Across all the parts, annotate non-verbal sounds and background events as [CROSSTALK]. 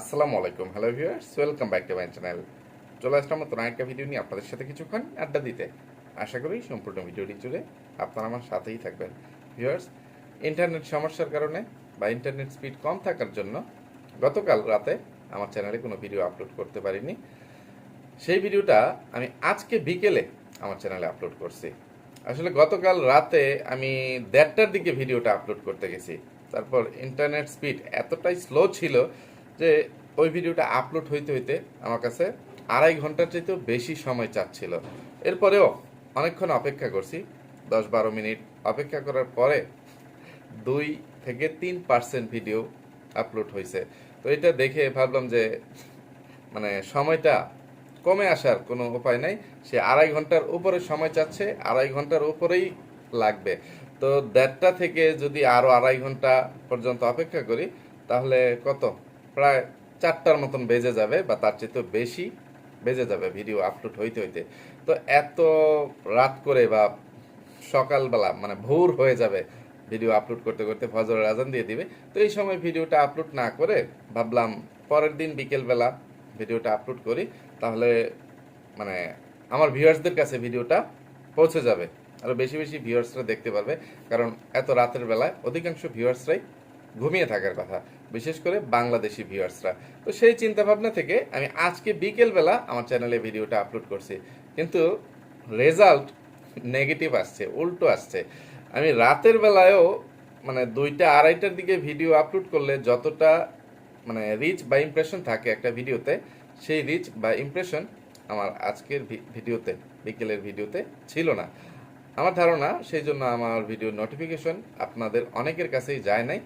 আসসালামু আলাইকুম, hello viewers, welcome back to my channel. চলে আসলাম নতুন একটা ভিডিও নিয়ে আপনাদের সাথে কিছুক্ষণ আড্ডা দিতে। আশা করি সম্পূর্ণ ভিডিওটি জুড়ে আপনারা আমার সাথেই থাকবেন। ভিউয়ার্স, ইন্টারনেট সমস্যার কারণে বা ইন্টারনেট স্পিড কম থাকার জন্য গতকাল রাতে আমার চ্যানেলে কোনো ভিডিও আপলোড করতে পারিনি। সেই ভিডিওটা আমি আজকে বিকেলে আমার চ্যানেলে আপলোড করছি। আসলে গতকাল রাতে আমি দেড়টার দিকে ভিডিওটা আপলোড করতে গেছি। তারপর ইন্টারনেট স্পিড এতটাই স্লো ছিল যে ওই ভিডিওটা আপলোড হইতে হইতে আমার কাছে আড়াই ঘণ্টার চাইতেও বেশি সময় চাচ্ছিল। এরপরেও অনেকক্ষণ অপেক্ষা করছি, দশ বারো মিনিট অপেক্ষা করার পরে দুই থেকে তিন পার্সেন্ট ভিডিও আপলোড হয়েছে তো এটা দেখে ভাবলাম যে মানে সময়টা কমে আসার কোনো উপায় নাই। সে আড়াই ঘণ্টার উপরে সময় চাচ্ছে, আড়াই ঘণ্টার উপরেই লাগবে। তো দেড়টা থেকে যদি আরও আড়াই ঘণ্টা পর্যন্ত অপেক্ষা করি, তাহলে কত? প্রায় চারটার মতন বেজে যাবে বা তার চেয়ে তো বেশি বেজে যাবে ভিডিও আপলোড হইতে হইতে। তো এত রাত করে বা সকালবেলা মানে ভোর হয়ে যাবে ভিডিও আপলোড করতে করতে ফজরের আজান দিয়ে দিবে। তো এই সময় ভিডিওটা আপলোড না করে ভাবলাম পরের দিন বিকেলবেলা ভিডিওটা আপলোড করি, তাহলে মানে আমার ভিউয়ার্সদের কাছে ভিডিওটা পৌঁছে যাবে। আরও বেশি বেশি ভিউয়ার্সরা দেখতে পারবে, কারণ এত রাতের বেলায় অধিকাংশ ভিউয়ার্সরাই ঘুমিয়ে থাকার কথা। বিশেষ করে বাংলাদেশি ভিউয়ার্সরা। তো সেই চিন্তা ভাবনা থেকে আমি আজকে বিকেলবেলা আমার চ্যানেলে ভিডিওটা আপলোড করছি। কিন্তু রেজাল্ট নেগেটিভ আসছে, উল্টো আসছে। আমি রাতের বেলায়ও মানে দুইটা আড়াইটার দিকে ভিডিও আপলোড করলে যতটা মানে রিচ বা ইমপ্রেশন থাকে একটা ভিডিওতে, সেই রিচ বা ইমপ্রেশন আমার আজকের ভিডিওতে, বিকেলের ভিডিওতে ছিল না। আমার ধারণা সেই জন্য আমার ভিডিও নোটিফিকেশন আপনাদের অনেকের কাছেই যায় নাই।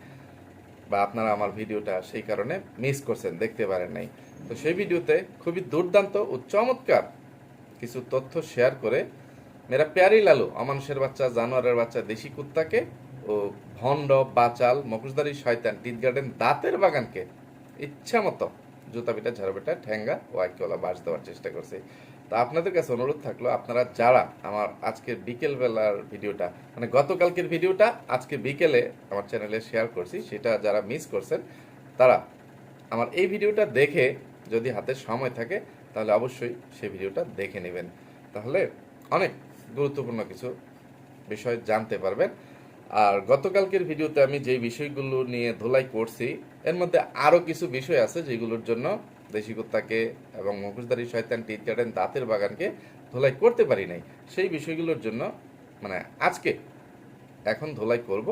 বা আপনারা আমার ভিডিওটা সেই কারণে মিস করছেন, দেখতে পারেন নাই। তো সেই ভিডিওতে খুবই দুর্দান্ত ও চমৎকার কিছু তথ্য শেয়ার করে মেরা প্যারি লালু, অমানুষের বাচ্চা, জানোয়ারের বাচ্চা, দেশি কুত্তাকে ও ভণ্ড, বাচাল, মকুশদারি, শয়তান, টিট গার্ডেন, দাঁতের বাগানকে ইচ্ছা মতো জুতা পিটা, ঝাড়া পিটা, ঠ্যাঙ্গা ও আইকলা বাস দেওয়ার চেষ্টা করছে। তো আপনাদের কাছে অনুরোধ থাকল, আপনারা যারা আমার আজকে বিকেল বেলার ভিডিওটা মানে গতকালকের ভিডিওটা আজকে বিকেলে আমার চ্যানেলে শেয়ার করছি, সেটা যারা মিস করছেন, তারা আমার এই ভিডিওটা দেখে যদি হাতে সময় থাকে, তাহলে অবশ্যই সেই ভিডিওটা দেখে নেবেন। তাহলে অনেক গুরুত্বপূর্ণ কিছু বিষয় জানতে পারবেন। আর গতকালকের ভিডিওতে আমি যে বিষয়গুলো নিয়ে ধোলাই করছি, এর মধ্যে আরও কিছু বিষয় আছে যেগুলোর জন্য দেশি কুত্তাকে এবং মুখোশধারী শয়তান টিট গার্ডেন দাঁতের বাগানকে ধোলাই করতে পারি নাই। সেই বিষয়গুলোর জন্য মানে আজকে এখন ধোলাই করব।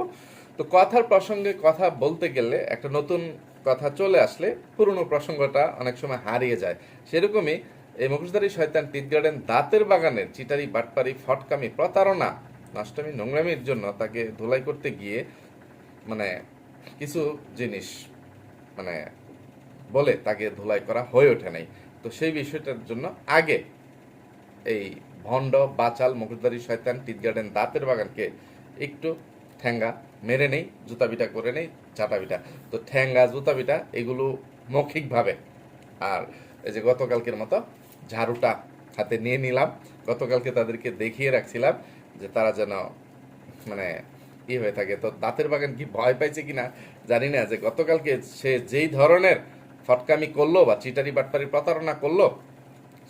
তো কথার প্রসঙ্গে কথা বলতে গেলে একটা নতুন কথা চলে আসলে পুরনো প্রসঙ্গটা অনেক সময় হারিয়ে যায়। সেরকমই এই মুখোশধারী শয়তান টিট গার্ডেন দাঁতের বাগানের চিটারি, বাটপারি, ফটকামি, প্রতারণা, নষ্টমী, নোংরামির জন্য তাকে ধোলাই করতে গিয়ে মানে কিছু জিনিস মানে বলে তাকে ধোলাই করা হয়ে ওঠে নাই। তো সেই বিষয়টার জন্য আগে এই ভণ্ড, বাচাল মুখোশধারী শয়তান, টিট গার্ডেন, দাঁতের বাগানকে একটু ঠ্যাঙ্গা মেরে নেই জুতা বিটা করে নেই চাটা বিটা তো ঠ্যাঙ্গা জুতা বিটা এগুলো মৌখিকভাবে। আর এই যে গতকালকের মতো ঝাড়ুটা হাতে নিয়ে নিলাম। গতকালকে তাদেরকে দেখিয়ে রাখছিলাম যে তারা যেন মানে ই হয়ে থাকে। তো দাঁতের বাগান কি ভয় পাইছে কিনা জানি না। যে গতকালকে সে যেই ধরনের ফটকামি করল বা চিটারি বাটপারি প্রতারণা করল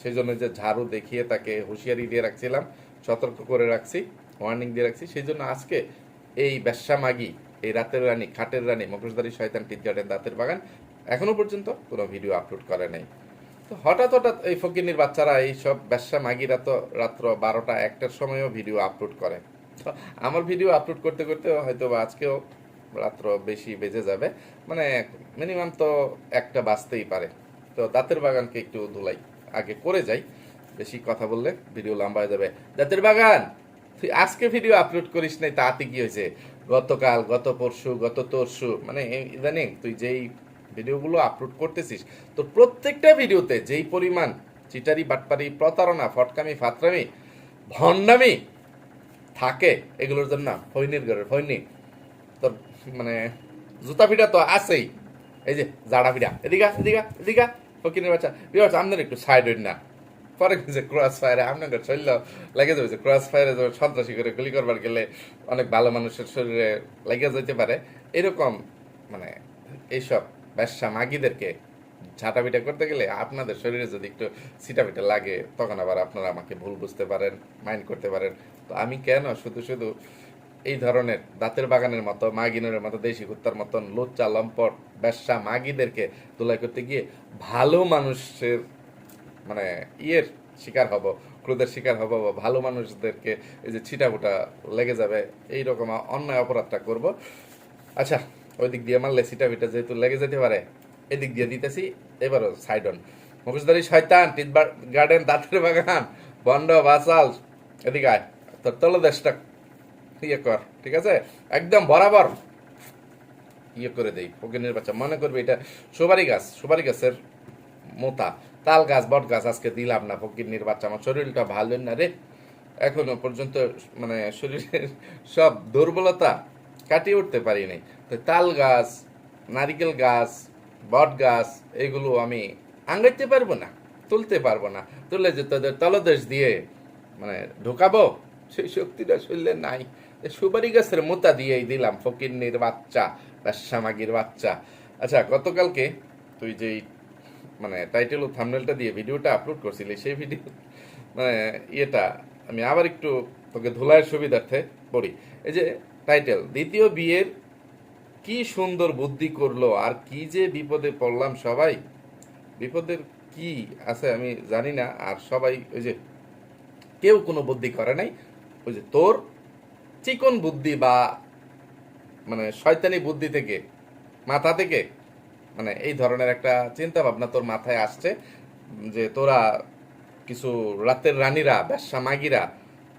সেই জন্য যে ঝাড়ু দেখিয়ে তাকে হুঁশিয়ারি দিয়ে রাখছিলাম, সতর্ক করে রাখছি ওয়ার্নিং দিয়ে রাখছি সেই জন্য আজকে এই ব্যবসা মাগি, এই রাতের রানী, খাটের রানী, মুখোশধারী শয়তান টিট গার্ডেন দাঁতের বাগান, এখনও পর্যন্ত কোনো ভিডিও আপলোড করে নাই। তো হঠাৎ হঠাৎ এই ফকিনির বাচ্চারা, এই সব ব্যবসা মাগিরা তো রাত্র বারোটা, একটার সময়ও ভিডিও আপলোড করে। তো আমার ভিডিও আপলোড করতে করতে হয়তো বা আজকেও রাত্র বেশি বেজে যাবে। মানে মিনিমাম তো একটা বাজতেই পারে। তো দাঁতের বাগানকে একটু ধুলাই। আগে করে যাই। বেশি কথা বললে ভিডিও লম্বা হয়ে যাবে। দাঁতের বাগান! তুই আজকে ভিডিও আপলোড করিস নাই, তাতে কি হয়েছে? গতকাল, গত পরশু, গত তরশু মানে ইদানিং তুই যেই ভিডিওগুলো আপলোড করতেছিস, তো প্রত্যেকটা ভিডিওতে যেই পরিমাণ চিটারি, বাটপারি, প্রতারণা, ফটকামি, ফাতরামি, ভণ্ডামি থাকে, এগুলোর জন্য ফৈনির ঘরের ফৈনি তোর মানে জুতা ফিটা তো আছেই। এই যে জাড়া ফিটা এদিকা এদিকা এদিকা ফকিনের বাচ্চা। বিরাট আমদের একটু সাইড হইন না। পরে যে ক্রস ফায়ারে আপনাদের চলল লেগে যাবে যে ক্রস ফায়ারে সন্ত্রাসী করে গুলি করবার গেলে অনেক ভালো মানুষের শরীরে লেগে যেতে পারে। এরকম মানে এইসব ব্যবসা মাগিদেরকে ঝাঁটা পিটা করতে গেলে আপনাদের শরীরে যদি একটু সিটা পিটা লাগে, তখন আবার আপনারা আমাকে ভুল বুঝতে পারেন মাইন্ড করতে পারেন। তো আমি কেন শুধু শুধু এই ধরনের দাঁতের বাগানের মতো, মাগিনের মতো, দেশি কুত্তার মতন লোচ্চা, লম্পট, ব্যবসা মাগিদেরকে তোলাই করতে গিয়ে ভালো মানুষের মানে ইয়ের শিকার হব, ক্রোধের শিকার হব বা ভালো মানুষদেরকে এই যে ছিটাফুটা লেগে যাবে এই রকম অন্যায় অপরাধটা করব। আচ্ছা ওই দিক দিয়ে মারলে ছিটাফিটা যেহেতু লেগে যেতে পারে এদিক দিয়ে দিতেছি, এবারও সাইডন। মুখোশধারী শয়তান টিটবার গার্ডেন, দাঁতের বাগান, বন্ড, বাসাল, এদিকে আয়, তোর তলদেশটা [LAUGHS] ইয়ে কর, ঠিক আছে? একদম বরাবর ইয়ে করে দেই ফকিনের বাচ্চা মনে করবে এটা সুপারি গাছ, সুপারি গাছের মোতা, তাল গাছ, বট গাছ আজকে দিলাম না ফকিরনির বাচ্চা আমার শরীরটা ভালো না রে। এখনও পর্যন্ত মানে শরীরের সব দুর্বলতা কাটিয়ে উঠতে পারিনি তো তাল গাছ, নারিকেল গাছ, বট গাছ, এগুলো আমি আঙ্গাইতে পারব না, তুলতে পারব না। তুলে যে তোদের তলদেশ দিয়ে মানে ঢোকাবো, সেই শক্তিটা শরীরে নাই। সুপারি গাছের মোতা দিয়েই দিলাম ফকিরনির বাচ্চা ব্যবসামাগির বাচ্চা। আচ্ছা গতকালকে তুই যেই মানে টাইটেল ও থামনেলটা দিয়ে ভিডিওটা আপলোড করছিলি, সেই ভিডিও মানে ইয়েটা আমি আবার একটু তোকে ধুলাইয়ের সুবিধার্থে পড়ি। এই যে টাইটেল দ্বিতীয় বিয়ের কি সুন্দর বুদ্ধি করল আর কি যে বিপদে পড়লাম সবাই? বিপদের কি আছে আমি জানি না, আর সবাই, ওই যে, কেউ কোনো বুদ্ধি করে নাই, ওই যে তোর চিকন বুদ্ধি বা মানে শয়তানি বুদ্ধি থেকে, মাথা থেকে মানে এই ধরনের একটা চিন্তা ভাবনা তোর মাথায় আসছে যে তোরা কিছু রাতের রানীরা, ব্যবসা মাগিরা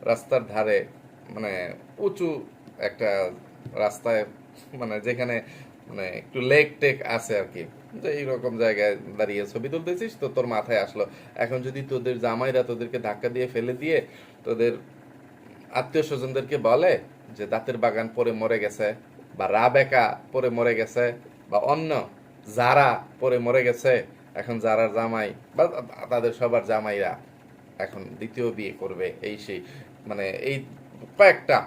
রাস্তার ধারে মানে উঁচু একটা রাস্তায় মানে যেখানে মানে একটু লেক টেক আছে আর কি। যে এইরকম জায়গায় দাঁড়িয়ে ছবি তুলতেছিস, তো তোর মাথায় আসলো। এখন যদি তোদের জামাইরা তোদেরকে ধাক্কা দিয়ে ফেলে দিয়ে তোদের আত্মীয় স্বজনদেরকে বলে যে দাঁতের বাগান পরে মরে গেছে, বা রাবেকা পরে মরে গেছে, বা অন্য যারা পরে মরে গেছে, এখন যারা জামাই, বা তাদের সবার জামাইরা এখন দ্বিতীয় বিয়ে করবে, এই সেই মানে এই কয়েকটা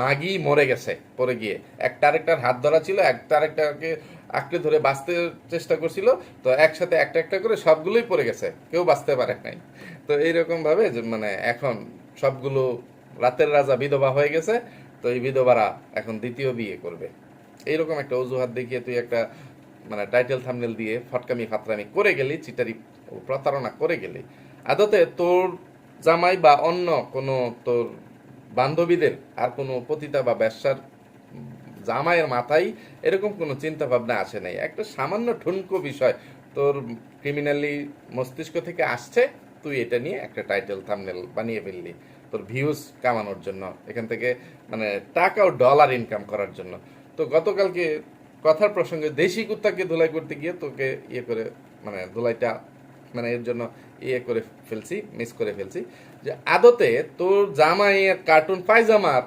মাগি মরে গেছে পরে গিয়ে। একটা আরেকটার হাত ধরা ছিল, একটা আরেকটাকে আঁকড়ে ধরে বাঁচতে চেষ্টা করছিল, তো একসাথে একটা একটা করে সবগুলোই পড়ে গেছে, কেউ বাঁচতে পারে নাই। তো এইরকমভাবে মানে এখন সবগুলো রাতের রাজা বিধবা হয়ে গেছে, তো এই বিধবারা এখন দ্বিতীয় বিয়ে করবে। এইরকম একটা অজুহাত দেখিয়ে তুই একটা মানে টাইটেল থামনেল দিয়ে ফটকামি ফাতরামি করে গেলি, চিটারি প্রতারণা করে গেলি। আদতে তোর জামাই বা অন্য কোনো তোর বান্ধবীদের আর কোনো পতিতা বা ব্যবসার জামাইয়ের মাথায় এরকম কোনো চিন্তা ভাবনা আসে নাই। একটা সামান্য ঠুনকো বিষয় তোর ক্রিমিনালি মস্তিষ্ক থেকে আসছে, তুই এটা নিয়ে একটা টাইটেল থামনেল বানিয়ে ফেললি। তোর ভিউজ কামানোর জন্য, এখান থেকে মানে টাকা ও ডলার ইনকাম করার জন্য। তো গতকালকে কথার প্রসঙ্গে দেশি কুত্তাকে ধুলাই করতে গিয়ে তোকে ইয়ে করে মানে ধুলাইটা মানে এর জন্য ইয়ে করে ফেলছি মিস করে ফেলছি, যে আদতে তোর জামাইয়ের কার্টুন পায়জামার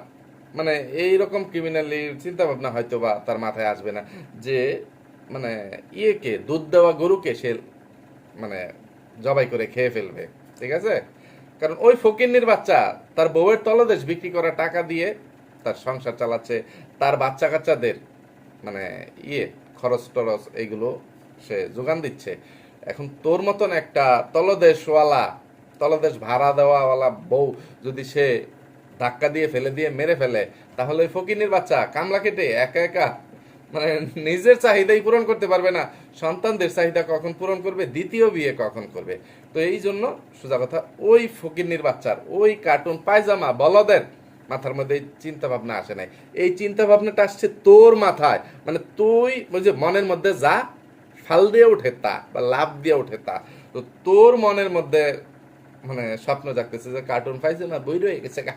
মানে এই রকম ক্রিমিনালি চিন্তা ভাবনা হয়তো বা তার মাথায় আসবে না, যে মানে ইয়েকে, দুধ দেওয়া গরুকে সে মানে জবাই করে খেয়ে ফেলবে, ঠিক আছে? কারণ ওই ফকিন্নির বাচ্চা তার বউয়ের তলদেশ বিক্রি করা টাকা দিয়ে তার সংসার চালাচ্ছে, তার বাচ্চা কাচ্চাদের মানে ইয়ে খরচ টরচ এইগুলো সে যোগান দিচ্ছে। এখন তোর মতন একটা তলদেশওয়ালা, তলদেশ ভাড়া দেওয়াওয়ালা বউ যদি সে ধাক্কা দিয়ে ফেলে দিয়ে মেরে ফেলে, তাহলে ওই ফকিনের বাচ্চা কামলা কেটে একা একা মানে নিজের চাহিদাই পূরণ করতে পারবে না। সন্তানদের চাহিদা কখন পূরণ করবে? দ্বিতীয় বিয়ে কখন করবে? তো এই জন্য সোজা কথা, ওই ফকিন্নির বাচ্চার, ওই কার্টুন পায়জামা বলদের মাথার মধ্যে এই চিন্তা ভাবনা আসে নাই। এই চিন্তা ভাবনাটা আসছে তোর মাথায়। মানে তুই যে মনের মধ্যে যা ফাল দিয়ে উঠে তা বা লাভ দিয়ে উঠে তা। তো তোর মনের মধ্যে মানে স্বপ্ন জাগতেছে যে কার্টুন পায়জামা বই রয়ে গেছে গা।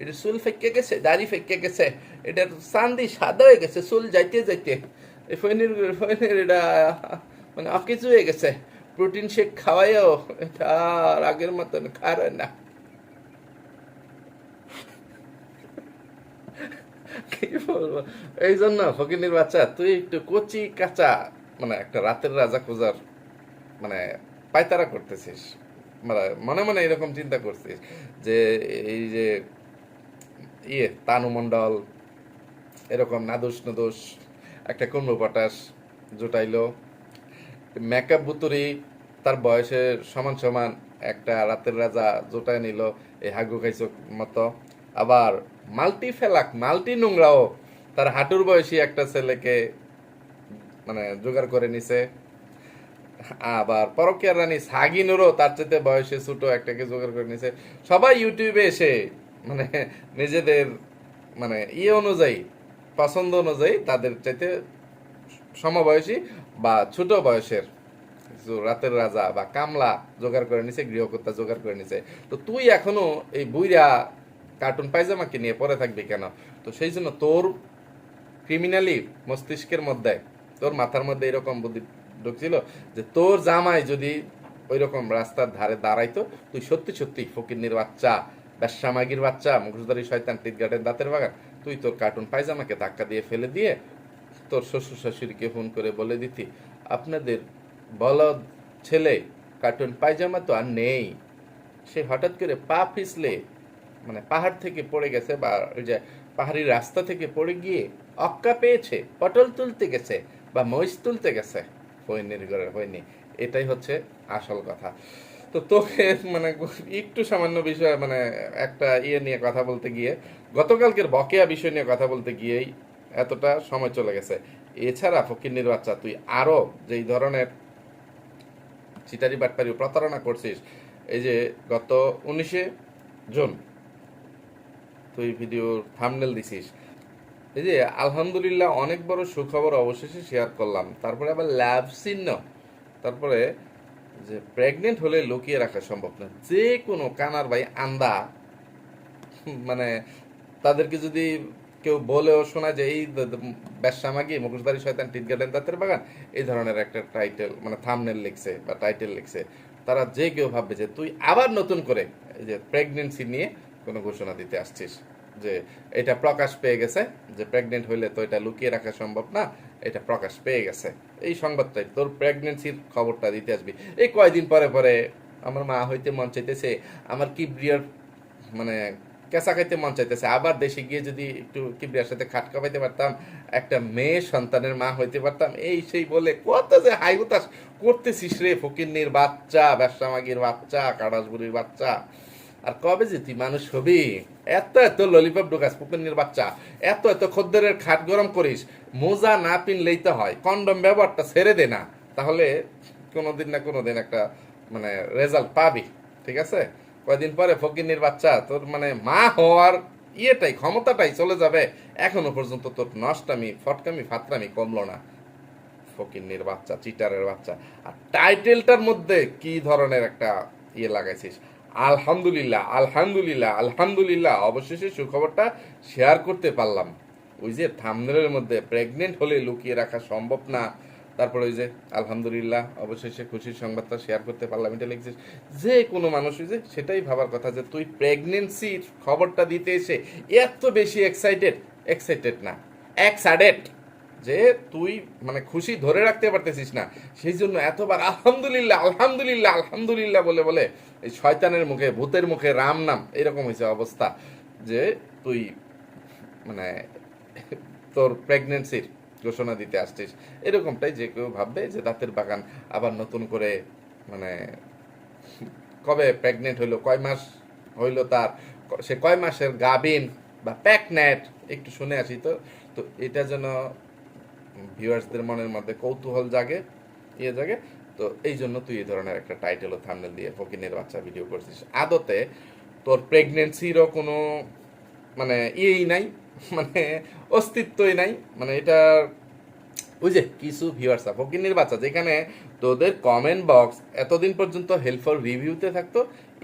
এটা চুল ফেঁকে গেছে, দাড়ি ফেঁকে গেছে, এটা চান্দি সাদা হয়ে গেছে, চুল যাইতে যাইতে। এই ফৈনের ফৈনের এটা মানে অকেজ হয়ে গেছে। প্রোটিন শেক খাওয়াইও এটা আর আগের মতন খায় না। কি বলব? এই জন্য ফকিনির বাচ্চা, তুই একটু কচি কাঁচা মানে একটা রাতের রাজা খোঁজার মানে পায়তারা করতেছিস। মানে মনে মনে এরকম চিন্তা করছিস যে এই যে ইয়ে তানু মণ্ডল, এরকম নাদোষ নদোষ একটা কুমড়ো পটাশ জোটাইলো। মেকআপ বুতুরি, তার বয়সের সমান সমান একটা রাতের রাজা জোটায় নিল এই হাগু খাইছ মতো। আবার মাল্টি ফেলাক মাল্টি নোংরাও তার হাঁটুর বয়সী একটা ছেলেকে মানে জোগাড় করে নিছে। আবার পরকিয়ার রানী সাগিনুরও তার চাইতে বয়সে ছোট একটাকে জোগাড় করে নিছে। সবাই ইউটিউবে এসে মানে নিজেদের মানে ইয়ে অনুযায়ী, পছন্দ অনুযায়ী তাদের চাইতে সমবয়সী বা ছোট বয়সের রাতের রাজা বা কামলা জোগাড় করে নিছে, গৃহকর্তা জোগাড় করে নিছে। তো তুই এখনও এই বুইরা কার্টুন পায়জামাকে নিয়ে পরে থাকবি কেন? তো সেই জন্য তোর ক্রিমিনালি মস্তিষ্কের মধ্যে, তোর মাথার মধ্যে এরকম বুদ্ধি ঢুকছিল যে তোর জামাই যদি ওই রকম রাস্তার ধারে দাঁড়াইতো, তুই সত্যি সত্যি ফকিরনির বাচ্চা ব্যবসামাগির বাচ্চা, মুখোশধারী শয়তান টিটগার্ডের দাঁতের বাগান, তুই তোর কার্টুন পায়জামাকে ধাক্কা দিয়ে ফেলে দিয়ে তোর শ্বশুর শাশুড়িকে ফোন করে বলে, দিতি, আপনাদের বলদ ছেলে কার্টুন পায়জামা তো আর নেই। সে হঠাৎ করে পা পিছলে মানে পাহাড় থেকে পড়ে গেছে বা ওই যে পাহাড়ি রাস্তা থেকে পড়ে গিয়ে অক্কা পেয়েছে, পটল তুলতে গেছে বা মহিষ তুলতে গেছে। হয়নির ঘরের হয়নি। এটাই হচ্ছে আসল কথা। তো তোকে মানে একটু সামান্য বিষয় মানে একটা ইয়ে নিয়ে কথা বলতে গিয়ে, গতকালকের বকেয়া বিষয় নিয়ে কথা বলতে গিয়েই এতটা সময় চলে গেছে। এছাড়া ফকিন্নির বাচ্চা, তুই আরও যেই ধরনের চিটারি বাটপারি প্রতারণা করছিস, এই যে গত উনিশে জুন তুই ভিডিওর থামনেল দিছিস। এই যে আলহামদুলিল্লাহ অনেক বড় সুখবর অবশেষে শেয়ার করলাম। তারপরে আবার ল্যাব চিহ্ন। তারপরে যে প্রেগনেন্ট হলে লুকিয়ে রাখা সম্ভব না। যে কোনো কানার ভাই আন্দা মানে তাদেরকে যদি কেউ বলেও শোনা যে এই ব্যবসামাগি মুখোশধারী শয়তান, টিট গার্ডেন, দাঁতের বাগান, এই ধরনের একটা টাইটেল মানে থামনেল লিখছে বা টাইটেল লিখছে। তারা যে কেউ ভাববে যে তুই আবার নতুন করে যে প্রেগনেন্সি নিয়ে কোনো ঘোষণা দিতে আসছিস, যে এটা প্রকাশ পেয়ে গেছে, যে প্রেগনেন্ট হইলে তো এটা লুকিয়ে রাখা সম্ভব না, এটা প্রকাশ পেয়ে গেছে। এই সংবাদটাই, তোর প্রেগনেন্সির খবরটা দিতে আসবি। এই কয়দিন পরে পরে আমার মা হইতে মন চাইতেছে, আমার কি কিবরিয়ার মানে কেঁচা খাইতে মন চাইতেছে। আবার দেশে গিয়ে যদি একটু কিবরিয়ার সাথে খাটকা পাইতে পারতাম, একটা মেয়ে সন্তানের মা হইতে পারতাম, এই সেই বলে কত যে হাই হুতাশ করতেছিস রে ফকিন্নির বাচ্চা, ব্যবসা মাগির বাচ্চা কাড়াসবুড়ির বাচ্চা। আর কবে যে তুই মানুষ হবি? এত এত ললিপপ ঢোকাস পুকুরের বাচ্চা। এত এত খদ্দেরের খাট গরম করিস, মোজা না পিনলেই তো হয়, কন্ডম ব্যবহারটা ছেড়ে দে না। তাহলে কোনোদিন না কোনোদিন একটা মানে রেজাল্ট পাবি, ঠিক আছে? কয়দিন পরে ফকিন্নির বাচ্চা, তোর মানে মা হওয়ার ইয়েটাই, ক্ষমতাটাই চলে যাবে। এখনও পর্যন্ত তোর নষ্টামি, ফটকামি, ফাতরামি কমলো না। ফকিন্নির বাচ্চা, চিটারের বাচ্চা। আর টাইটেলটার মধ্যে কি ধরনের একটা ইয়ে লাগাইছিস? আলহামদুলিল্লাহ আলহামদুলিল্লাহ আলহামদুলিল্লাহ, অবশেষে সুখবরটা শেয়ার করতে পারলাম। ওই যে থামনেলের মধ্যে প্রেগনেন্ট হলে লুকিয়ে রাখা সম্ভব না। তারপরে ওই যে, আলহামদুলিল্লাহ, অবশেষে খুশির সংবাদটা শেয়ার করতে পারলাম, এটা লিখছিস। যে কোনো মানুষ ওই যে, সেটাই ভাবার কথা যে তুই প্রেগনেন্সির খবরটা দিতে এসে এত বেশি এক্সাইটেড এক্সাইটেড না এক্সাইটেড যে তুই মানে খুশি ধরে রাখতে পারতেছিস না। সেই জন্য এতবার আলহামদুলিল্লাহ আলহামদুলিল্লাহ আলহামদুলিল্লাহ বলে বলে এই শয়তানের মুখে, ভূতের মুখে রাম নাম, এরকম হয়েছে অবস্থা যে তুই মানে তোর প্রেগনেন্সির ঘোষণা দিতে আসছিস। এরকমটাই যে কেউ ভাববে যে দাঁতের বাগান আবার নতুন করে মানে কবে প্রেগনেন্ট হইল, কয় মাস হইল তার, সে কয় মাসের গাবিন বা প্যাকনেট একটু শুনে আসি তো। তো এটা যেন ভিউয়ার্সদের মনের মধ্যে কৌতূহল জাগে ইয়ে জাগে। তো এই জন্য তুই এই ধরনের একটা টাইটেল ও থামনেল দিয়ে ফকিনের বাচ্চা ভিডিও করছিস। আদতে তোর প্রেগনেন্সিরও কোনো মানে ইয়েই নাই [LAUGHS] মানে অস্তিত্বই নাই। মানে এটা, ওই যে কিছু ভিউয়ার্স ফকিনের বাচ্চা, যেখানে তোদের কমেন্ট বক্স এতদিন পর্যন্ত হেল্পফুল রিভিউতে থাকতো,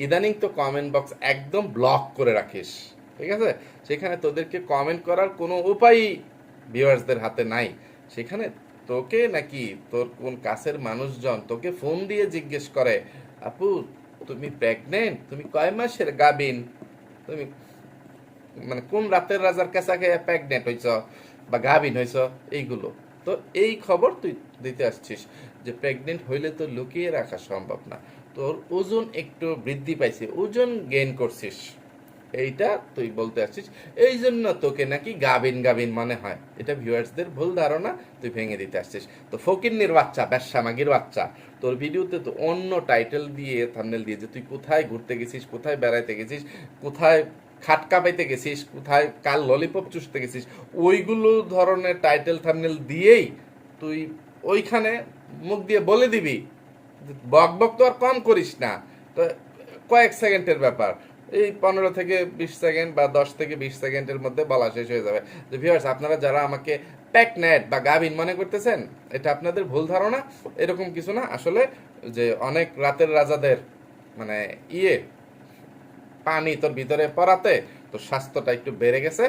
ইদানিং তো কমেন্ট বক্স একদম ব্লক করে রাখিস, ঠিক আছে? সেখানে তোদেরকে কমেন্ট করার কোনো উপায়ই ভিউয়ার্সদের হাতে নাই। সেখানে তোকে নাকি তোর কোন কাছের মানুষজন তোকে ফোন দিয়ে জিজ্ঞেস করে, আপু, তুমি প্রেগনেন্ট তুমি কয় মাসের গাবিন তুমি মানে কোন রাতের রাজার কাছা খেয়ে প্রেগনেন্ট হইছ বা গাভিন হইছ, এইগুলো। তো এই খবর তুই দিতে আসছিস যে প্রেগনেন্ট হইলে তো লুকিয়ে রাখা সম্ভব না। তোর ওজন একটু বৃদ্ধি পাইছে, ওজন গেইন করছিস। এইটা তুই বলতে আসছিস এই জন্য তোকে নাকি গাবিন গাবিন মনে হয়। এটা ভিউয়ার্সদের ভুল ধারণা, তুই ভেঙে দিতে আসছিস। তো ফকিন্নির বাচ্চা ব্যবসা মাগির বাচ্চা, তোর ভিডিওতে তো অন্য টাইটেল দিয়ে থামনেল দিয়ে যে তুই কোথায় ঘুরতে গেছিস, কোথায় বেড়াইতে গেছিস, কোথায় খাটকা পাইতে গেছিস, কোথায় কাল ললিপপ চুষতে গেছিস, ওইগুলো ধরনের টাইটেল থামনেল দিয়েই তুই ওইখানে মুখ দিয়ে বলে দিবি বক বক তো আর কম করিস না। তো কয়েক সেকেন্ডের ব্যাপার, এই পনেরো থেকে বিশ সেকেন্ড বা দশ থেকে বিশ সেকেন্ডের মধ্যে বলা শেষ হয়ে যাবে। তো ভিউয়ার্স আপনারা যারা আমাকে প্যাক নেট বা গাবিন মনে করতেছেন, এটা আপনাদের ভুল ধারণা, এরকম কিছু না। আসলে যে অনেক রাতের রাজাদের মানে ইয়ে পানি তোর ভিতরে পড়াতে, তোর স্বাস্থ্যটা একটু বেড়ে গেছে।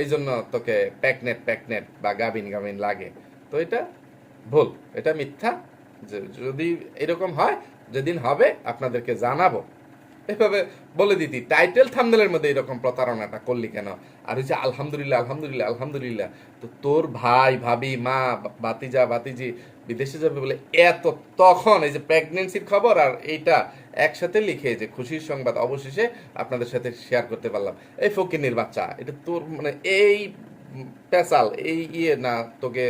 এই জন্য তোকে প্যাকনেট প্যাকনেট বা গাবিন গাবিন লাগে। তো এটা ভুল, এটা মিথ্যা। যে যদি এরকম হয়, যেদিন হবে আপনাদেরকে জানাব। এভাবে বলে দিতি, টাইটেল থামনেলের মধ্যে এরকম প্রতারণাটা করলি কেন? আর হচ্ছে আলহামদুলিল্লাহ আলহামদুলিল্লাহ আলহামদুলিল্লাহ। তো তোর ভাই, ভাবি, মা বাতিজা বাতিজি বিদেশে যাবে বলে এত তখন এই যে প্রেগনেন্সির খবর আর এইটা একসাথে লিখে যে খুশির সংবাদ অবশেষে আপনাদের সাথে শেয়ার করতে পারলাম। এই ফকিনির বাচ্চা, এটা তোর মানে এই পেশাল, এই ইয়ে না তোকে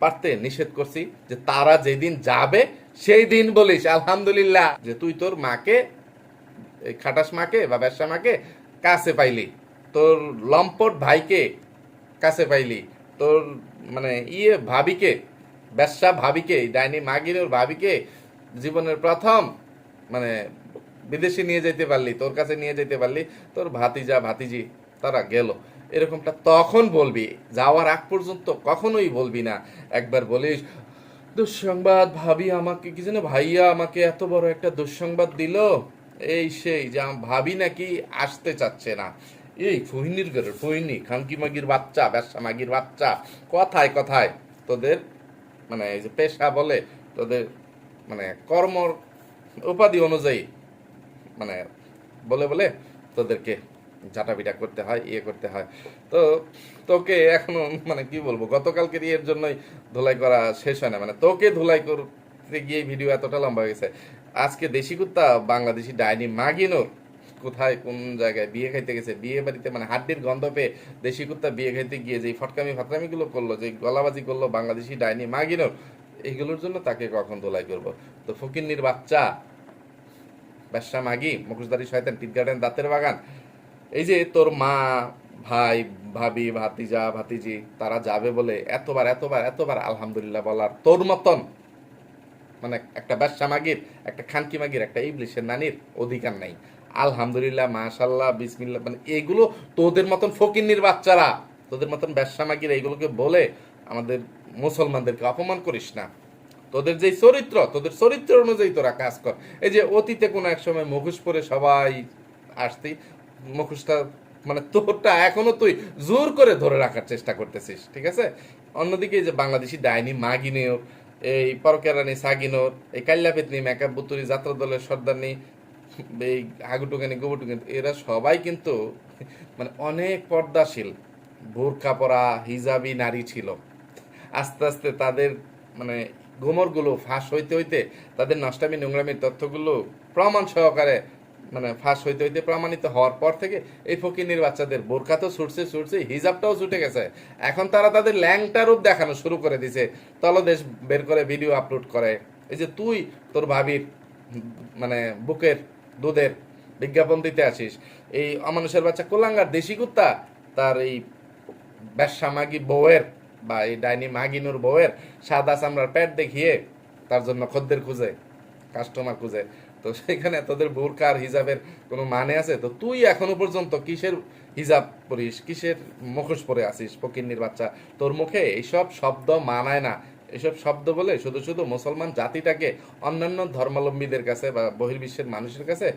পারতে নিষেধ করছি যে তারা যেদিন যাবে সেই দিন বলিস, আলহামদুলিল্লাহ। যে তুই তোর মাকে, এই খাটাস মাকে বা ব্যবসা মাকে কাছে পাইলি, তোর লম্পট ভাইকে কাছে পাইলি, তোর মানে ইয়ে ভাবিকে ব্যবসা ভাবিকে, ডাইনি মাগিনোর ভাবিকে জীবনের প্রথম মানে বিদেশে নিয়ে যেতে পারলি, তোর কাছে নিয়ে যেতে পারলি, তোর ভাতিজা, ভাতিজি তারা গেল। এরকমটা তখন বলবি, যাওয়ার আগ পর্যন্ত কখনোই বলবি না। একবার বলিস, দুঃসংবাদ ভাবি আমাকে, কি যেন ভাইয়া আমাকে এত বড় একটা দুঃসংবাদ দিল? এই সেই যে ভাবি নাকি আসতে চাচ্ছে না। এই ফহিনীর ঘরের ফহিনী, খানকি মাগির বাচ্চা, ব্যবসা মাগির বাচ্চা, কথায় কথায় তোদের মানে এই যে পেশা বলে, তোদের মানে কর্ম উপাধি অনুযায়ী মানে বলে বলে তোদেরকে ঝাঁটাপিটা করতে হয় ইয়ে করতে হয়। তো তোকে এখনও মানে কি বলব গতকালকের ইয়ের জন্যই ধুলাই করা শেষ হয় না। মানে তোকে ধুলাই করতে গিয়ে ভিডিও এতটা লম্বা হয়ে গেছে। আজকে দেশি কুত্তা, বাংলাদেশি ডাইনি মাগিনোর কোথায়, কোন জায়গায় বিয়ে খাইতে গেছে, বিয়ে বাড়িতে মানে হাড্ডির গন্ধ পেয়ে দেশি কুত্তা বিয়ে খাইতে গিয়ে যে ফটকামি ফাটকামি গুলো করল, যে গলাবাজি করল বাংলাদেশি ডাইনি মাগিনোর, এইগুলোর জন্য তাকে কখন ধোলাই করব? তো ফকিন্নির বাচ্চা, ব্যবসা মাগি, মুখোশধারী শয়তান টিট গার্ডেন, দাঁতের বাগান। এই যে তোর মা, ভাই, ভাবি, ভাতিজা, ভাতিজি, তারা যাবে বলে এতবার এতবার এতবার আলহামদুলিল্লাহ বলার তোর মতন মানে একটা ব্যবসা মাগির, একটা খানকি মাগির, একটা ইবলিশের নানির অধিকার নাই। আলহামদুলিল্লাহ মাশাল্লাহ বিসমিল্লা মানে এগুলো তোদের মতন ফকিন্নির বাচ্চারা, তোদের মতন ব্যবসা মাগির এইগুলোকে বলে আমাদের মুসলমানদেরকে অপমান করিস না। তোদের যে চরিত্র, তোদের চরিত্র অনুযায়ী তোরা কাজ কর। এই যে অতীতে কোনো এক সময় মুখোশ পরে সবাই আসতি, মুখোশটা মানে তোরটা এখনও তুই জোর করে ধরে রাখার চেষ্টা করতেছিস, ঠিক আছে? অন্যদিকে যে বাংলাদেশি ডাইনি মাগিনেও, এই পরকেরানি সাগিনোর, এই কাল্লা পেতনি মেকআপ বুতুরি যাত্রা দলের সর্দারনি এই হাগুটুকানি গোবরটুকানি এরা সবাই কিন্তু মানে অনেক পর্দাশীল। বোরখা পরা হিজাবি নারী ছিল। আস্তে আস্তে তাদের মানে গোমরগুলো ফাঁস হইতে হইতে তাদের নষ্টামি, নোংরামির তথ্যগুলো প্রমাণ সহকারে মানে ফাঁস হইতে হইতে প্রমাণিত হওয়ার পর থেকে এই ফকিনির বাচ্চাদের বোরখা তো ছুটছে ছুটছে, হিজাবটাও ছুটে গেছে। এখন তারা তাদের ল্যাংটা রূপ দেখানো শুরু করে দিছে। তলদেশ বের করে ভিডিও আপলোড করে। এই যে তুই, তোর ভাবির মানে বুকের দুধের বিজ্ঞাপন দিতে আসিস। এই অমানুষের বাচ্চা কোলাঙ্গার দেশি কুত্তা, তার এই ব্যবসা মাগি বউয়ের বা এই ডাইনি মাগিনুর বউয়ের সাদা চামড়ার প্যাট দেখিয়ে তার জন্য খদ্দের খুঁজে কাস্টমার খুঁজে। তো সেখানে তোদের বোরকার হিজাবের কোনো মানে আছে? তো তুই এখনও পর্যন্ত কিসের হিজাব পরিস? কিসের মুখোশ পরে আসিস ফকিন্নির বাচ্চা তোর মুখে? এইসব শব্দ মানায় না। এসব শব্দ বলে শুধু শুধু মুসলমান জাতিটাকে অন্যান্য ধর্মাবলম্বীদের কাছে বা বহির্বিশ্বের মানুষের কাছে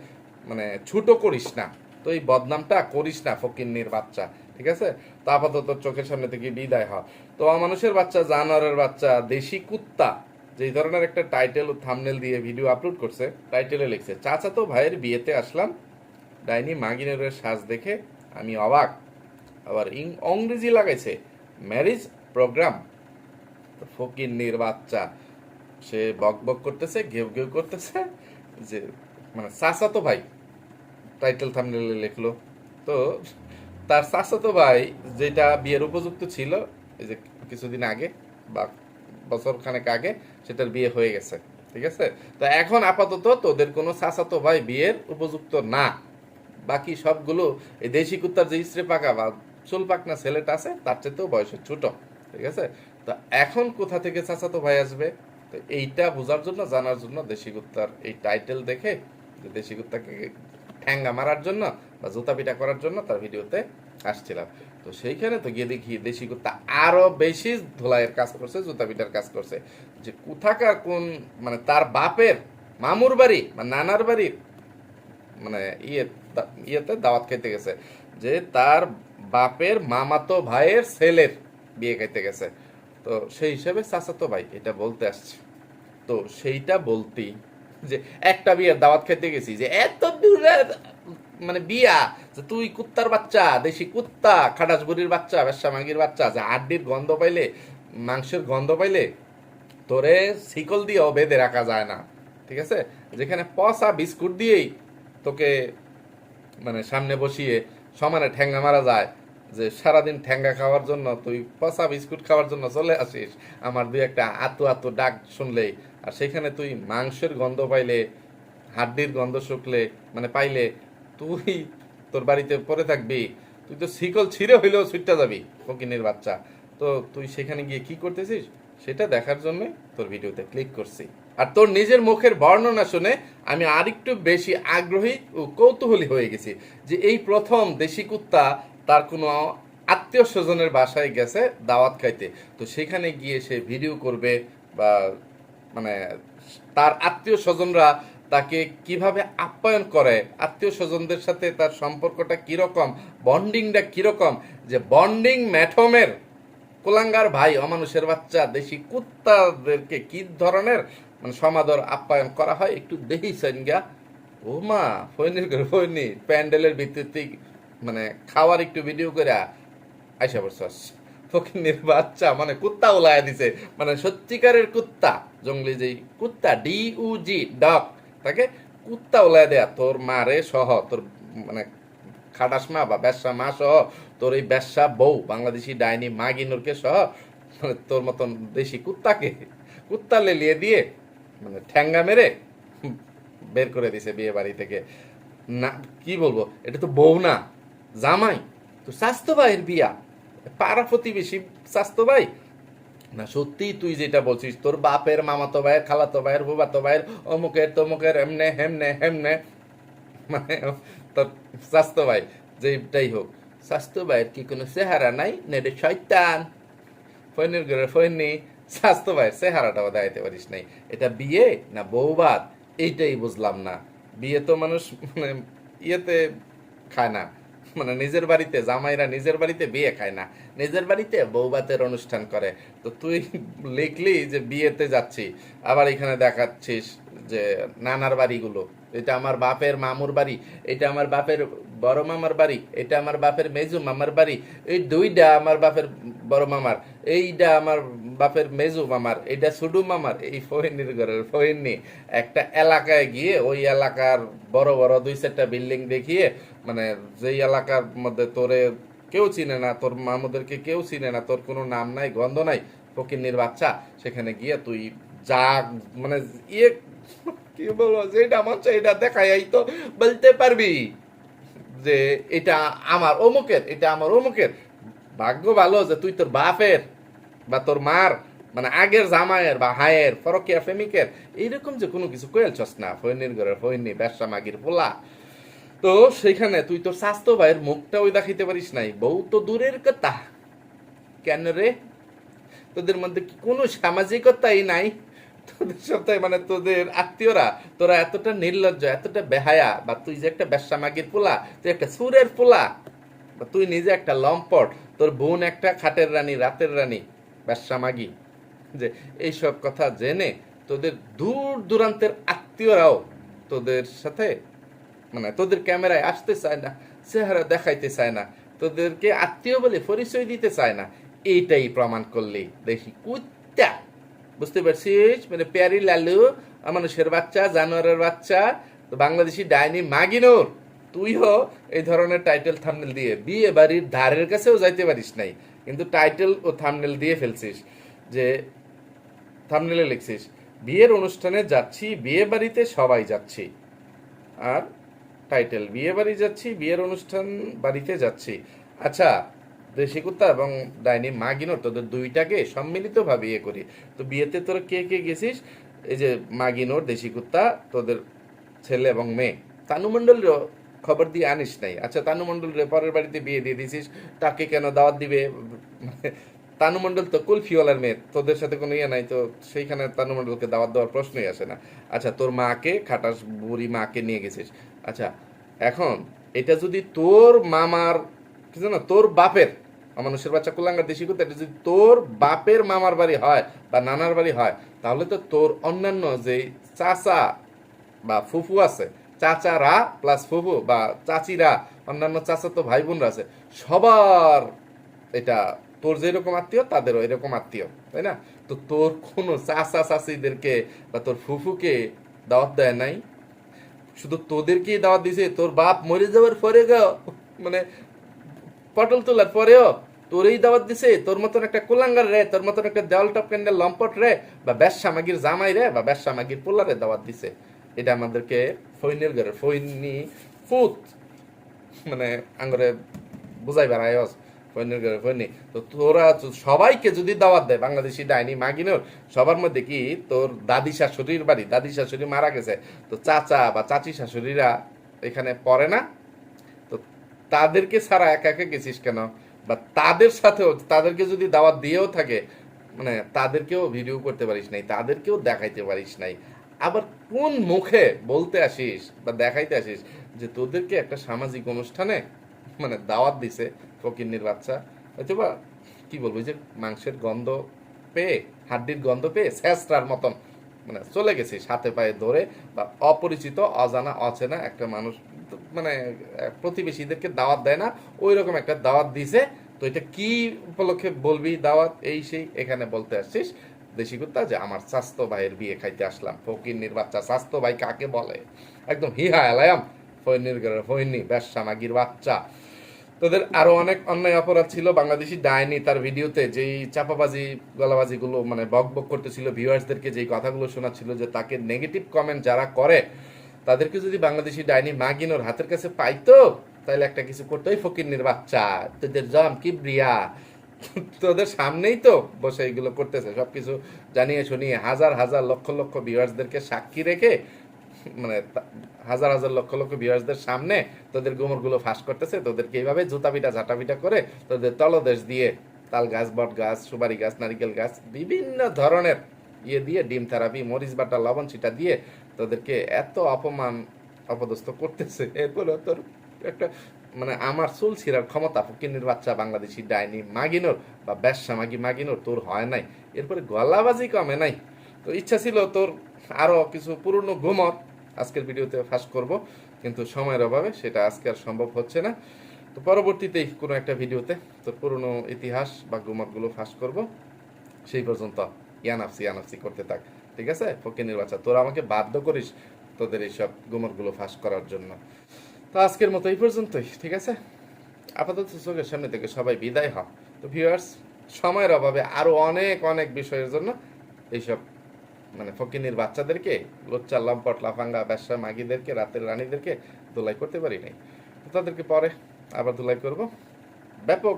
মানে ছোট করিস না। তো এই বদনামটা করিস না, ফকিন্নির বাচ্চা, ঠিক আছে? তো আপাতত চোখের সামনে থেকে বিদায় হ। তো মানুষের বাচ্চা, জানোয়ারের বাচ্চা, দেশি কুত্তা যে ধরনের একটা টাইটেল ও থামনেল দিয়ে ভিডিও আপলোড করছে টাইটেলে লিখছে চাচা তো ভাইয়ের বিয়েতে আসলাম, ডাইনি মাগিনের সাজ দেখে আমি অবাক। আবার ইং ইংরেজি লাগাইছে, ম্যারেজ প্রোগ্রাম তো ফকিন্নির বাচ্চা। সে বক বক করতেছে, ঘেউ ঘেউ করতেছে। যে মানে তো ভাই টাইটেল থামনেলে লিখলো। তো তার চাচাতো ভাই যেটা বিয়ের উপযুক্ত ছিল, এই যে কিছুদিন আগে বা বছর খানেক আগে, সেটার বিয়ে হয়ে গেছে, ঠিক আছে? তো এখন আপাতত তোদের কোনো চাচাতো ভাই বিয়ের উপযুক্ত না। বাকি সবগুলো এই দেশি কুত্তার যে স্ত্রী পাকা বা চুল পাকনা ছেলেটা আছে, তার চেয়েতেও বয়সে ছোট, ঠিক আছে? তো এখন কোথা থেকে চাচাতো ভাই আসবে? তো এইটা বোঝার জন্য, জানার জন্য দেশি কুত্তার এই টাইটেল দেখে, যে দেশি কুত্তাকে ঠ্যাঙ্গা মারার জন্য বা জুতা পিটা করার জন্য তার ভিডিওতে আসছিলাম। তো সেইখানে তো গিয়ে দেখি দেশি কুত্তা আরও বেশি ধোলাইয়ের কাজ করছে জুতা পিটার কাজ করছে। যে কোথাকার কোন মানে তার বাপের মামুর বাড়ি বা নানার বাড়ির মানে ইয়ে ইয়েতে দাওয়াত খাইতে গেছে। যে তার বাপের মামাতো ভাইয়ের ছেলের বিয়ে খাইতে গেছে। তো সেই হিসাবে চাচাতো ভাই এটা বলতে আসছে। তো সেইটা বলতেই যে একটা বিয়ের দাওয়াত খেতে গেছি, যে এত দূরে মানে বিয়া, যে তুই কুত্তার বাচ্চা, দেশি কুত্তা, খাটাস বুড়ির বাচ্চা, ব্যবসা মাগির বাচ্চা, যে আড্ডির গন্ধ পাইলে, মাংসের গন্ধ পাইলে, তোরে শিকল দিয়েও বেঁধে রাখা যায় না, ঠিক আছে? যেখানে পসা বিস্কুট দিয়েই তোকে মানে সামনে বসিয়ে সমানে ঠ্যাঙ্গা মারা যায় যে সারাদিন ঠ্যাঙ্গা খাওয়ার জন্য, তুই পচা বিস্কুট খাওয়ার জন্য চলে আসিস। আমার দুই একটা আতু আতু ডাক শুনলেই। আর সেখানে তুই মাংসের গন্ধ পাইলে, হাড্ডির গন্ধ শুকলে মানে পাইলে তুই তোর বাড়িতে পরে থাকবি। তুই তো শিকল ছিঁড়ে হইলেও ছুটতে যাবি, ফকিনের বাচ্চা। তো তুই সেখানে গিয়ে কি করতেছিস? সেটা দেখার জন্য তোর ভিডিওতে ক্লিক করছি। আর তোর নিজের মুখের বর্ণনা শুনে আমি আরেকটু বেশি আগ্রহী ও কৌতূহলী হয়ে গেছি যে এই প্রথম দেশি কুত্তা তার কোনো আত্মীয় স্বজনের বাসায় গেছে দাওয়াত খাইতে। তো সেখানে গিয়ে সে ভিডিও করবে বা মানে তার আত্মীয় স্বজনরা তাকে কীভাবে আপ্যায়ন করে, আত্মীয় স্বজনদের সাথে তার সম্পর্কটা কীরকম, বন্ডিংটা কীরকম, যে বন্ডিং ম্যাথমের কোলাঙ্গার ভাই, অমানুষের বাচ্চা, দেশি কুত্তাদেরকে কি ধরনের মানে সমাদর আপ্যায়ন করা হয়? একটু দেখি গা। ও মা ফৈনির ফৈনি, প্যান্ডেলের ভিত্তিতে মানে খাওয়ার একটু ভিডিও করে আইসা বসছস ফকিনের বাচ্চা মানে কুত্তা উলায় দিছে। মানে সত্যিকারের কুত্তা, জঙ্গলি যেই কুত্তা ডি ইউ জি ডগ তাকে কুত্তা উলায় দেয়া। তোর মারে সহ, তোর মানে খাটাস মা বা ব্যবসা মা সহ, তোর এই ব্যবসা বউ, বাংলাদেশি ডাইনি মাগিনুরকে সহ মানে তোর মতন দেশি কুত্তাকে, কুত্তা লেলিয়ে দিয়ে মানে ঠ্যাঙ্গা মেরে বের করে দিছে বিয়ে বাড়ি থেকে। না, কি বলব? এটা তো বউ না। জামাই, তো স্বাস্থ্য ভাইয়ের বিয়া, পাড়া প্রতিবেশী স্বাস্থ্য ভাই না, সত্যি তুই যেটা বলছিস, তোর বাপের মামাতো ভাইয়ের, খালাতো ভাইয়ের বুবাতো ভাইয়ের, অমুকের, তমুকের, এমনে, হেমনে হেমনে মানে তোর স্বাস্থ্য ভাই যেটাই হোক। স্বাস্থ্য ভাইয়ের কি কোনো চেহারা নাই? না এটা শয়তান। ফৈনির ঘরে ফৈনি স্বাস্থ্য ভাইয়ের চেহারাটাও দেখাইতে পারিস নাই। এটা বিয়ে না বউবাদ? এইটাই বুঝলাম না। বিয়ে তো মানুষ মানে ইয়েতে খায় না। মানে নিজের বাড়িতে, জামাইরা নিজের বাড়িতে বিয়ে খায় না। নিজের বাড়িতে বউবাতের অনুষ্ঠান করে। তো তুই লিখলি যে বিয়েতে যাচ্ছি, আবার এখানে দেখাচ্ছিস যে নানার বাড়িগুলো। এটা আমার বাপের মামুর বাড়ি, এটা আমার বাপের বড় মামার বাড়ি, এটা আমার বাপের মেজু মামার বাড়ি, এই দুইটা আমার বাপের বড় মামার, এইটা আমার বাপের মেজু মামার, এইটা সুডু মামার, এই ফহিনীর ঘরের ফহিনী। একটা এলাকায় গিয়ে ওই এলাকার বড় বড় দুই চারটা বিল্ডিং দেখিয়ে মানে যেই এলাকার মধ্যে তোরে কেউ চিনে না, তোর মামুদেরকে কেউ চিনে না, তোর কোনো নাম নাই, গন্ধ নাই, ফকিন্নির বাচ্চা, সেখানে গিয়ে তুই যা মানে ইয়ে কি বলব যেটা চাই এটা দেখাই তো বলতে পারবি যে এটা আমার অমুকের, এটা আমার অমুকের। ভাগ্য ভালো যে তুই তোর বাপের বা তোর মার মানে আগের জামায়ের বা হায়ের, ফরকিয়া প্রেমিকের, এইরকম যে কোনো কিছু কোয়েলছস না ফৈনির ঘরের ফৈনি ব্যবসা মাগির পোলা। তো সেখানে তুই তোর স্বাস্থ্য ভাইয়ের মুখটা ওই দেখাইতে পারিস নাই। বউ তো দূরের কথা। কেন রে? তোদের মধ্যে কি কোনো সামাজিকতাই নাই? তোদের সাথে মানে তোদের আত্মীয়রা, তোরা এতটা নির্লজ্জ, এতটা বেহায়া, বা তুই যে একটা ব্যবসা মাগির পোলা, তুই একটা সুরের পোলা, বা তুই নিজে একটা লম্পট, তোর বোন একটা খাটের রানী, রাতের রানী ব্যবসা মাগি যে এইসব কথা জেনে তোদের দূর দূরান্তের আত্মীয়রাও তোদের সাথে মানে তোদের ক্যামেরায় আসতে চায় না, চেহারা দেখাইতে চায় না, তোদেরকে আত্মীয় বলে পরিচয় দিতে চায় না, এইটাই প্রমাণ করলে দেখি কুত্তা। বুঝতে পারছিস? মানে প্যারি লালু মানুষের বাচ্চা, জানোয়ারের বাচ্চা, তো বাংলাদেশি ডাইনি মাগিনোর। তুইও এই ধরনের টাইটেল থামনেল দিয়ে। বিয়ে বাড়ির ধারের কাছেও যাইতে পারিস নাই, কিন্তু টাইটেল ও থামনেল দিয়ে ফেলছিস, যে থামনেলে লিখছিস, বিয়ের অনুষ্ঠানে যাচ্ছি, বিয়ে বাড়িতে সবাই যাচ্ছি। আর টাইটেল। বিয়ে বাড়ি যাচ্ছি, বিয়ের অনুষ্ঠান বাড়িতে যাচ্ছি। আচ্ছা দেশি কুত্তা এবং ডাইনি মাগিনো তোদের দুইটাকে সম্মিলিতভাবে ইয়ে করি। তো বিয়েতে তোরা কে কে গেছিস? এই যে মাগিনোর দেশি কুত্তা, তোদের ছেলে এবং মেয়ে। তানু মণ্ডলেরও খবর দিয়ে আনিস নাই। আচ্ছা তানু মণ্ডলের পরের বাড়িতে বিয়ে দিয়ে দিছিস, তাকে কেন দাওয়াত দিবে? তানু মণ্ডল তো কুলফিওয়ালার মেয়ে, তোদের সাথে কোনো ইয়ে নাই, তো সেইখানে তানু মণ্ডলকে দাওয়াত দেওয়ার প্রশ্নই আসে না। আচ্ছা তোর মাকে, খাটাস বুড়ি মাকে নিয়ে গেছিস। আচ্ছা এখন এটা যদি তোর মামার, কি জানো, তোর বাপের মানুষের বাচ্চা কুলাঙ্গার দেশি করতে এটা যদি তোর বাপের মামার বাড়ি হয় বা নানার বাড়ি হয়, তাহলে তো তোর অন্যান্য যে চাচা বা ফুফু আছে, চাচারা প্লাস ফুফু বা চাচিরা, অন্যান্য চাচা তো ভাই বোনরা আছে, সবার এটা, তোর যেরকম আত্মীয়, তাদেরও এরকম আত্মীয়, তাই না? তো তোর কোনো চাচা চাচিদেরকে বা তোর ফুফুকে দাওয়াত দেয় নাই শুধু তোদেরকেই দাওয়াত দিছে, তোর বাপ মরে যাওয়ার পরে মানে পটল তোলার পরেও তোরই দাওয়াত দিছে, তোর মতন একটা কুলাঙ্গার রে, তোর মতন একটা দেওয়াল টপ ক্যান্ডেল লম্পট রে, বা ব্যবসা মাগির জামাই রে, বা ব্যবসা মাগির পোলারে দাওয়াত দিছে। এটা আমাদেরকে ফৈনের ঘরে ফৈনি ফুত মানে আঙ্গরে বুঝাই বেড়ায় ফৈনের ঘরে তো তোরা সবাইকে যদি দাওয়াত দেয়, বাংলাদেশি ডাইনি সবার মধ্যে কি তোর দাদি শাশুড়ির বাড়ি? দাদি শাশুড়ি মারা গেছে। তো চাচা বা চাচি শাশুড়িরা এখানে পড়ে না। তো তাদেরকে ছাড়া একা একা গেছিস কেন? বা তাদের সাথেও, তাদেরকে যদি দাওয়াত দিয়েও থাকে মানে তাদেরকেও ভিডিও করতে পারিস নাই, তাদেরকেও দেখাইতে পারিস নাই। আবার কোন মুখে বলতে আসিস বা দেখাইতে আসিস যে তোদেরকে একটা সামাজিক অনুষ্ঠানে মানে দাওয়াত দিছে, ফকিন্নির বাচ্চা। হয়তো বা কি বলব যে মাংসের গন্ধ পেয়ে, হাড্ডির গন্ধ পেয়ে শেষটার মতন মানে চলে গেছিস হাতে পায়ে ধরে, বা অপরিচিত, অজানা, অচেনা একটা মানুষ মানে প্রতিবেশীদেরকে দাওয়াত দেয় না ওই রকম একটা দাওয়াত দিছে। তো এটা কি উপলক্ষে বলবি দাওয়াত? এই সেই, এখানে বলতে আসছিস, দেশি কুত্তা, যে আমার স্বাস্থ্য ভাইয়ের বিয়ে খাইতে আসলাম। ফকিন্নির বাচ্চা স্বাস্থ্য ভাই কাকে বলে? একদম হিহা এলায়াম ফৈনির ফৈনি ব্যবসা মাগির বাচ্চা। তোদের আরও অনেক অন্যায় অপরাধ ছিল। বাংলাদেশি ডাইনি তার ভিডিওতে যেই চাপাবাজি গলাবাজি গুলো মানে বক বক করতেছিল, ভিউয়ার্সদেরকে যেই কথাগুলো শোনাচ্ছিল যে তাকে নেগেটিভ কমেন্ট যারা করে, তাদেরকে যদি বাংলাদেশি ডাইনি মাগিনোর হাতের কাছে পাইতো, তাহলে একটা কিছু করতোই ফকিরনির বাচ্চা। তোদের জম কি ব্রিয়া তোদের সামনেই তো বসে এগুলো করতেছে। সবকিছু জানিয়ে শুনিয়ে হাজার হাজার লক্ষ লক্ষ ভিউয়ার্সদেরকে সাক্ষী রেখে মানে হাজার হাজার লক্ষ লক্ষ ভিউয়ার্সদের সামনে তোদের গোমরগুলো ফাঁস করতেছে, তোদেরকে এইভাবে জুতা পিটা ঝাঁটা পিটা করে তোদের তলদেশ দিয়ে তাল গাছ, বট গাছ, সুপারি গাছ, নারিকেল গাছ, বিভিন্ন ধরনের ইয়ে দিয়ে ডিম থেরাপি, মরিচ বাটা, লবণ ছিটা দিয়ে তোদেরকে এত অপমান অপদস্থ করতেছে। এরপরে তোর একটা মানে আমার চুল ছিঁড়ার ক্ষমতা ফকিনের বাচ্চা, বাংলাদেশি ডাইনি মাগিনোর বা ব্যবসা মাগি মাগিনোর তোর হয় নাই। এরপরে গলাবাজি কমে নাই। তো ইচ্ছা ছিল তোর আরও কিছু পুরনো ঘুমত আজকের ভিডিওতে ফাঁস করব, কিন্তু সময়ের অভাবে সেটা আজকে আর সম্ভব হচ্ছে না। তো পরবর্তীতেই কোনো একটা ভিডিওতে তোর পুরনো ইতিহাস বা গুমতগুলো ফাঁস করব। সেই পর্যন্ত ইয়ানাফসি ইয়ানাফসি করতে থাক, ঠিক আছে? ফকিনের বাচ্চা তোরা আমাকে বাধ্য করিস তোদের এইসব গুমরগুলো ফাঁস করার জন্য। তো আজকের মতো এই পর্যন্তই, ঠিক আছে? আপাতত চোখের সামনে থেকে সবাই বিদায় হ তো ভিউয়ার্স সময়ের অভাবে আরও অনেক অনেক বিষয়ের জন্য এইসব মানে ফকিনির বাচ্চাদেরকে, লোচ্চা, লম্পট, লাফাঙ্গা, ব্যবসা, মাগিদেরকে, রাতের রানীদেরকে দোলাই করতে পারি নাই। তো তাদেরকে পরে আবার দোলাই করব। ব্যাপক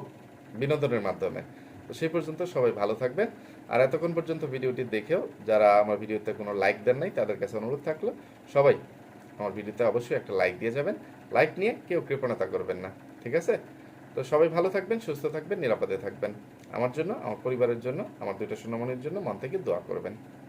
বিনোদনের মাধ্যমে। তো সেই পর্যন্ত সবাই ভালো থাকবেন। আর এতক্ষণ পর্যন্ত ভিডিওটি দেখেও যারা আমার ভিডিওতে কোনো লাইক দেন নাই, তাদের কাছে অনুরোধ থাকল, সবাই আমার ভিডিওতে অবশ্যই একটা লাইক দিয়ে যাবেন। লাইক নিয়ে কেউ কৃপণতা করবেন না, ঠিক আছে? তো সবাই ভালো থাকবেন, সুস্থ থাকবেন, নিরাপদে থাকবেন। আমার জন্য, আমার পরিবারের জন্য, আমার দুটো সোনামণির জন্য মন থেকে দোয়া করবেন।